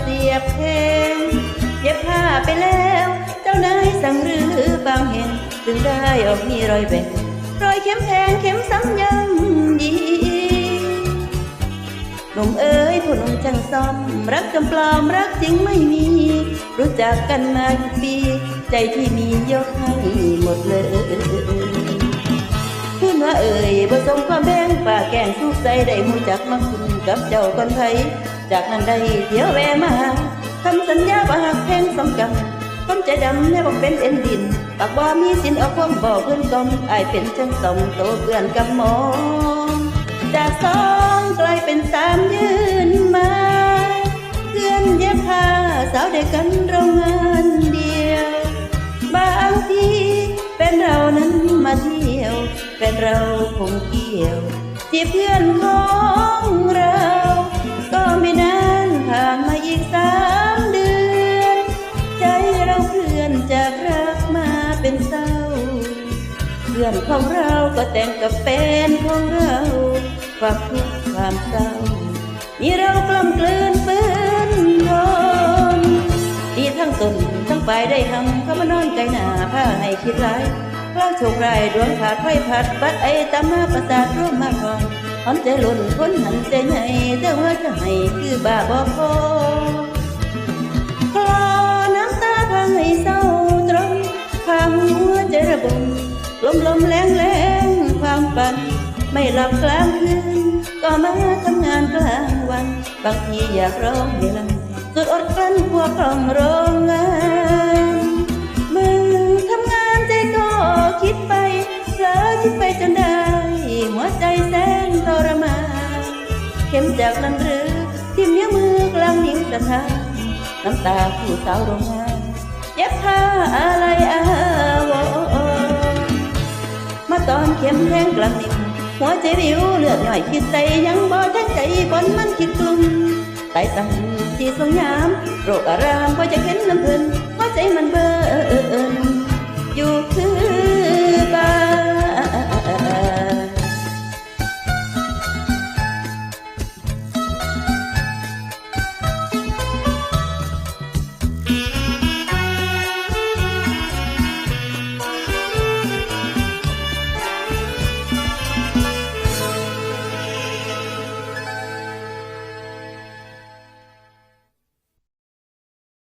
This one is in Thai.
เสียแพงเยพาไปแล้ว เจ้านายสั่งหรือบางแห่งจึงได้ออกมีรอยแบ่งรอยเข็มแทงเข็มซ้ำย้ำยีหนุ่มเอ๋ยผู้หนุ่มช่างซ่อม รักจำปลอมรักจริงไม่มี รู้จักกันมาปี ใจที่มียกให้หมดเลยพูดว่าเอ่ยผสมความแบ่งป่าแกงสุกใจได้หูจักมาคุณกับเจ้าคนไทย จากนั้นได้เที่ยวแวะมาหาทำสัญญาว่าหากแพงสมกันคนใจดำแม่บอกเป็นเอ็นดินปากบ่ามีสินเอาความบ่เพื่อนกอมอายเป็นช่างสมโตเพื่อนกับหมอมจากสองกลายเป็นสามยืนมาเพื่อนเย็บผ้าสาวเด็กกันโรงงานเดียวบางทีเป็นเรานั้นมาเที่ยว เป็นเราคงเกี่ยวที่เพื่อนของเรา เป็นเศร้าเพื่อนของเราก็แต่งกับแฟนของเราความทุกข์ความเศร้ามีเรากล้ำกลืนฝืนทนดีทั้งตนทั้งฝ่ายได้ทำเขามานอนไกลหน้าผ้าให้คิดร้ายเพราะโชคร้ายดวงขาดไฟผัดบัดไอตามมาประสาทร่วมมากองหอมใจหล่นพ้นหันใจใหญ่แต่ว่าจะให้คือบ้าบอพอ หัวใจระบมลมลมแรงแรงความฝัน ไม่หลับกลางคืน ก็มาทำงานกลางวัน บางทีอยากร้องให้ลังสุดอดกลั้นพวกกล่องโรงงานมึงทำงานใจก็คิดไปเผลอคิดไปจนได้ หัวใจแสนทรมานเข็มจากนั้นหรือที่เนี้ยมือกลางนิ้วกระทาน้ำตาผู้สาวโรงงานเย็บผ้าอะไรอา มแทงกลางนิ้วหัวใจวิวเลือดหน่อยคิดใจยังบ่ทั้งใจบนมันคิดกลุ่มไตตังที่สงยามโรคอารามก็จะเห็นน้ำเพิ่นหัวใจมันเบิ่นอ